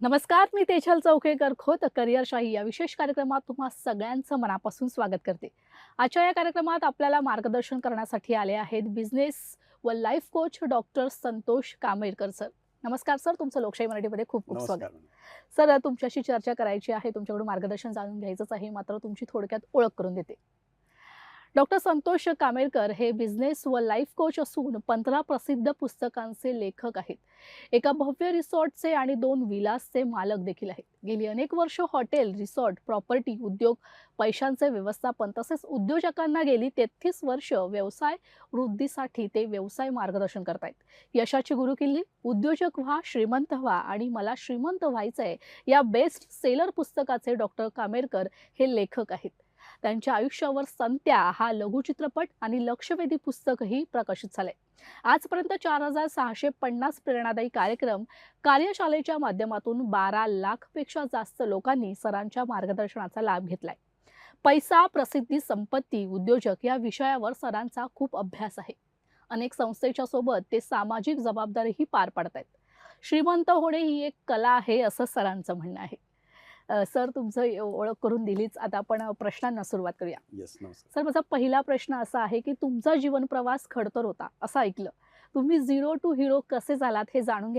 नमस्कार मी तेजल चौकेकर खोत करिअरशाही या विशेष कार्यक्रमात तुम्हा सगळ्यांचं मनापासून स्वागत करते. आजच्या या कार्यक्रमात आपल्याला मार्गदर्शन करण्यासाठी आले आहेत बिझनेस व life coach doctor Santosh Kamerkar sir. नमस्कार सर तुमचं लोकशाही मराठीमध्ये खूप खूप स्वागत. सर तुमच्याशी चर्चा करायची आहे. तुमच्याकडून मार्गदर्शन जाणून घ्यायचंच आहे. मात्र तुमची थोडक्यात ओळख करून देते. डॉक्टर संतोष कामेरकर हे बिझनेस व लाईफ कोच असून पंधरा प्रसिद्ध पुस्तकांचे लेखक आहेत. एका भव्य रिसॉर्टचे आणि दोन विलासचे मालक देखील आहेत. गेली अनेक वर्ष हॉटेल रिसॉर्ट प्रॉपर्टी उद्योग पैशांचे व्यवस्थापन तसेच उद्योजकांना गेली तेहतीस वर्ष व्यवसाय वृद्धीसाठी ते व्यवसाय मार्गदर्शन करतायत. यशाची गुरुकिल्ली उद्योजक व्हा श्रीमंत व्हा आणि मला श्रीमंत व्हायचंय या बेस्ट सेलर पुस्तकाचे डॉक्टर कामेरकर हे लेखक आहेत. त्यांच्या आयुष्यावर संत्या हा लघुचित्रपट आणि लक्षवेधी पुस्तकही प्रकाशित झाले. आजपर्यंत चार हजार सहाशे पन्नास प्रेरणादायी कार्यक्रम कार्यशाळेच्या माध्यमातून बारा लाखपेक्षा जास्त लोकांनी सरांच्या मार्गदर्शनाचा लाभ घेतलाय. पैसा प्रसिद्धी संपत्ती उद्योजक या विषयावर सरांचा खूप अभ्यास आहे. अनेक संस्थेच्या सोबत ते सामाजिक जबाबदारीही पार पाडतायत. श्रीमंत होणे ही एक कला आहे असं सरांचं म्हणणं आहे. सर तुमचं ओळख करून दिलीच. आता आपण प्रश्नांना सुरुवात करूया. सर माझा पहिला प्रश्न असा आहे की तुमचा जीवन प्रवास खडतर होता असं ऐकलं. तुम्ही झिरो टू हिरो कसे झालात हे जाणून